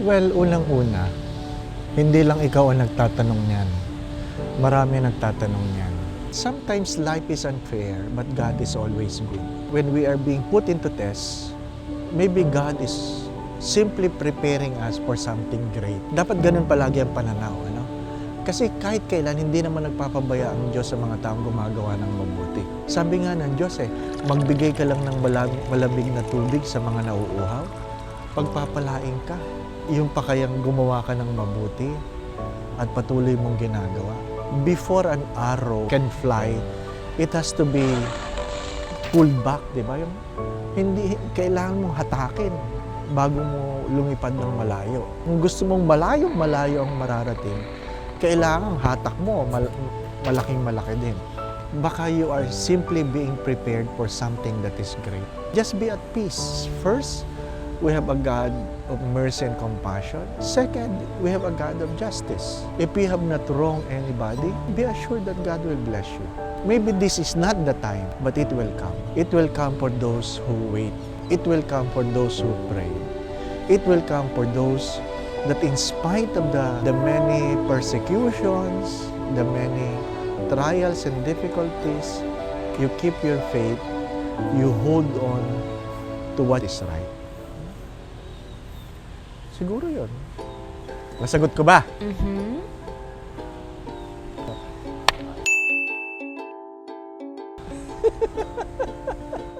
Well, unang-una, hindi lang ikaw ang nagtatanong niyan. Marami nagtatanong niyan. Sometimes life is unfair, but God is always good. When we are being put into tests, maybe God is simply preparing us for something great. Dapat ganun palagi ang pananaw, ano? Kasi kahit kailan, hindi naman nagpapabaya ang Diyos sa mga taong gumagawa ng mabuti. Sabi nga ng Diyos eh, magbigay ka lang ng malamig na tubig sa mga nauuhaw, pagpapalain ka. Yung pa kayang gumawa ka ng mabuti at patuloy mong ginagawa. Before an arrow can fly, it has to be pulled back, di ba? Yung, hindi, kailangan mong hatakin bago mo lumipad ng malayo. Kung gusto mong malayo, malayo ang mararating, kailangan hatak mo, mal- malaking malaki din. Baka you are simply being prepared for something that is great. Just be at peace. First, we have a God of mercy and compassion. Second, we have a God of justice. If we have not wronged anybody, be assured that God will bless you. Maybe this is not the time, but it will come. It will come for those who wait. It will come for those who pray. It will come for those that in spite of the, the many persecutions, the many trials and difficulties, you keep your faith, you hold on to what is right. Siguro yun. Nasagot ko ba? Mhm.